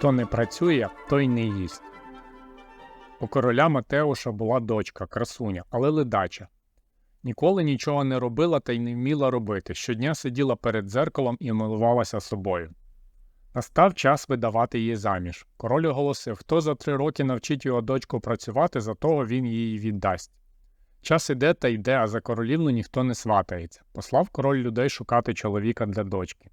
Хто не працює, той не їсть. У короля Матеуша була дочка, красуня, але ледача. Ніколи нічого не робила та й не вміла робити. Щодня сиділа перед дзеркалом і милувалася собою. Настав час видавати її заміж. Король оголосив, хто за три роки навчить його дочку працювати, за того він її віддасть. Час іде та йде, а за королівну ніхто не сватається. Послав король людей шукати чоловіка для дочки.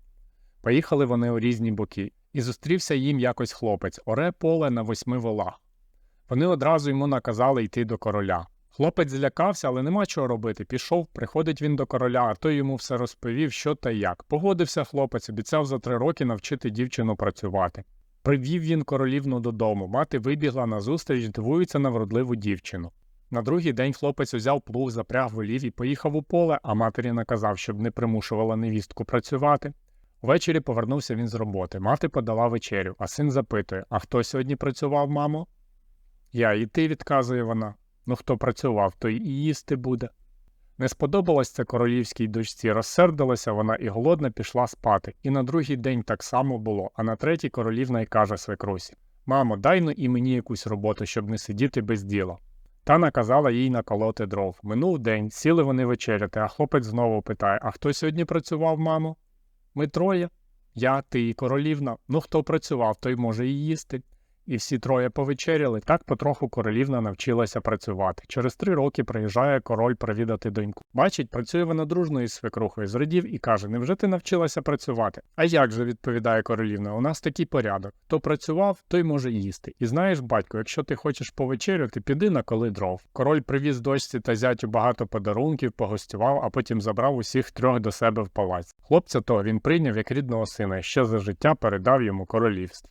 Поїхали вони у різні боки, і зустрівся їм якось хлопець, оре поле на восьми волах. Вони одразу йому наказали йти до короля. Хлопець злякався, але нема чого робити. Пішов, приходить він до короля, а той йому все розповів, що та як. Погодився хлопець, обіцяв за три роки навчити дівчину працювати. Привів він королівну додому. Мати вибігла назустріч, дивується на вродливу дівчину. На другий день хлопець узяв плуг, запряг волів і поїхав у поле, а матері наказав, щоб не примушувала невістку працювати. Увечері повернувся він з роботи. Мати подала вечерю, а син запитує: А хто сьогодні працював, мамо? Я і ти, відказує вона. Ну хто працював, той і їсти буде. Не сподобалось це королівській дочці, розсердилася вона і голодна пішла спати. І на другий день так само було, а на третій королівна й каже свекрусі Мамо, дай ну і мені якусь роботу, щоб не сидіти без діла. Та наказала їй наколоти дров. Минув день, сіли вони вечеряти, а хлопець знову питає: А хто сьогодні працював, мамо? Ми троє. Я, ти і королівна. Ну хто працював, той може і їсти. І всі троє повечеряли, так потроху королівна навчилася працювати. Через три роки приїжджає король провідати доньку. Бачить, працює вона дружно із свекрухою, зрадів і каже: Невже ти навчилася працювати? А як же, відповідає королівна, у нас такий порядок. Хто працював, той може їсти. І знаєш, батько, якщо ти хочеш повечеряти, піди на коли дров. Король привіз дочці та зятю багато подарунків, погостював, а потім забрав усіх трьох до себе в палац. Хлопця того він прийняв як рідного сина ще за життя передав йому королівство.